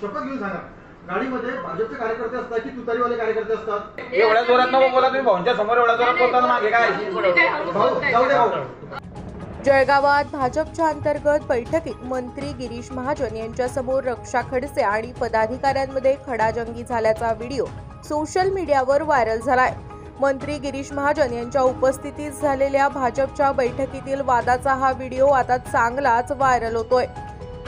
शपथ घेऊन सांगा. गाडीमध्ये भाजपचे कार्यकर्ते असतात की तुतारीवाले कार्यकर्ते असतात? एवढ्या जोरात नको बोला तुम्ही. भाऊंच्या समोर एवढ्या जोरात बोलताना मागे काय? भाऊ जाऊ दे? भाऊ. जळगावात भाजपच्या अंतर्गत बैठकीत मंत्री गिरीश महाजन यांच्यासमोर रक्षा खडसे आणि पदाधिकाऱ्यांमध्ये खडाजंगी झाल्याचा व्हिडिओ सोशल मीडियावर व्हायरल झालाय. मंत्री गिरीश महाजन यांच्या उपस्थितीत झालेल्या भाजपच्या बैठकीतील वादाचा हा व्हिडिओ आता चांगलाच व्हायरल होतोय.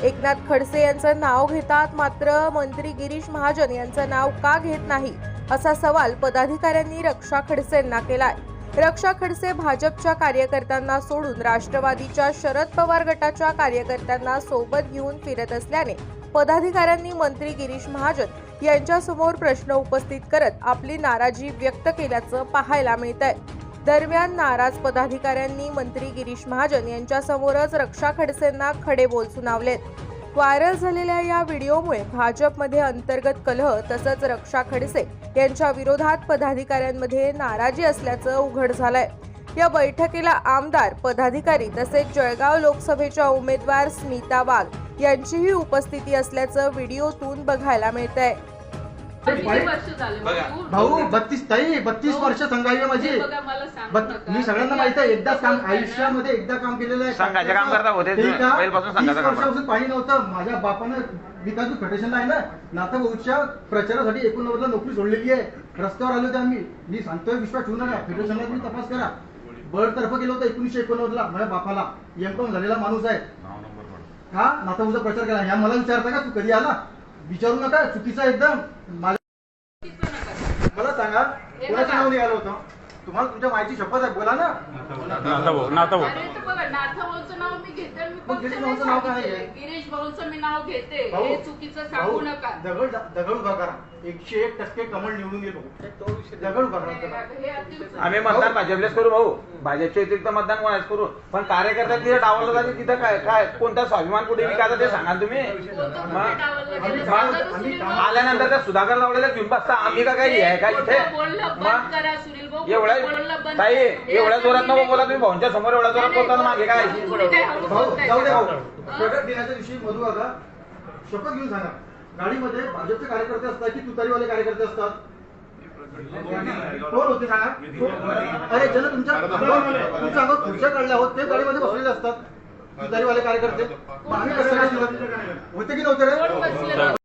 एकनाथ खडसे यांचं नाव घेतात मात्र मंत्री गिरीश महाजन यांचं नाव का घेत नाही असा सवाल पदाधिकाऱ्यांनी रक्षा खडसेंना केलाय. रक्षा खडसे भाजपच्या कार्यकर्त्यांना सोडून राष्ट्रवादीच्या शरद पवार गटाच्या कार्यकर्त्यांना सोबत घेऊन फिरत असल्याने पदाधिकाऱ्यांनी मंत्री गिरीश महाजन यांच्यासमोर प्रश्न उपस्थित करत आपली नाराजी व्यक्त केल्याचं पाहायला मिळत आहे दरम्यान नाराज पदाधिकाऱ्यांनी मंत्री गिरीश महाजन यांच्यासमोरच रक्षा खडसेंना खडे बोल सुनावलेत. व्हायरल झालेल्या या व्हिडिओमुळे भाजपमध्ये अंतर्गत कलह तसंच रक्षा खडसे यांच्या विरोधात पदाधिकाऱ्यांमध्ये नाराजी असल्याचं उघड झालंय. या बैठकीला आमदार पदाधिकारी तसेच जळगाव लोकसभेच्या उमेदवार स्मिता वाघ यांचीही उपस्थिती असल्याचं व्हिडिओतून बघायला मिळत आहे भाऊ बत्तीस ताई बत्तीस भाऊ, वर्ष संघाई आहे माझी. हे बघा, मला सांगू बत- नका. मी सगळ्यांना माहीत आहे एकदाच काम आयुष्यामध्ये एकदा काम केलेलं आहे. संघाचे काम करता होते. वर्षापासून पाणी नव्हतं. माझ्या बापानं विकास फेडरेशनला आहे ना नाथा भाऊच्या प्रचारासाठी एकोणनव्वदला नोकरी सोडलेली आहे. रस्त्यावर आले होते आम्ही. मी सांगतोय विश्वास ठेवू नका. फेडरेशनला तुम्ही तपास करा. बळतर्फ केलं होतं एकोणीसशे एकोणनव्वदला माझ्या बापाला. एम झालेला माणूस आहे. हा भाऊचा प्रचार केला. ह्या मला विचारता का तू कधी आला? विचारू नका चुकीचा एकदम माझ्या चुकीचं नका. मला सांगा हे कोणाचं. नाव निघालं होतं तुम्हाला तुमच्या माहिती शपथ आहे बोला ना अरे तर बघा नाथा भाऊचं नाव मी घेते मी मग गिरीश भाऊचं नाव भाऊचं मी नाव घेते भाऊ, हे चुकीचं सांगू नका दगड दगड उभा करा एकशे एक टक्के कमळ निवडून येईल भाऊ दगड उभा हे करा हे अतिउत्तम. आम्ही मतदान भाजपलेच करू भाऊ भाजपच्या व्यतिरिक्त मतदान कोणाच करू पण कार्यकर्ता तिथे डावलं जाते तिथं काय काय कोणता स्वाभिमान कुठे विकायचा ते सांगा तुम्ही कोणतं मग? कुठे डावललं गेलं? आम्ही- सांगा तर आम्ही- सुनील भाऊ. आल्यानंतर त्या सुधाकर लावलेल्या घेऊन बसता आम्ही का काही आहे का इथे खोटं बोलणं बंद मग? करा सुनील भाऊ खोटं बोलणं एवढ्या बंद ताई करा. हे एवढ्या जोरात नको बोला तुम्ही भाऊंच्या समोर एवढ्या जोरात बोलताना मागे काय भाऊ जाऊ दे का? भाऊ शपथ दिनाच्या दिवशी मधू आता शपथ घेऊन सांगा. गाडीमध्ये भाजपचे कार्यकर्ते असतात की तुतारीवाले कार्यकर्ते असतात? कोण होते सांगा? अरे ज्याला तुमच्या तुमच्या अंगावर खुर्च्या काढल्या आहोत ते गाडीमध्ये बसलेले असतात. तुतारीवाले कार्यकर्ते. होते की नव्हते रे?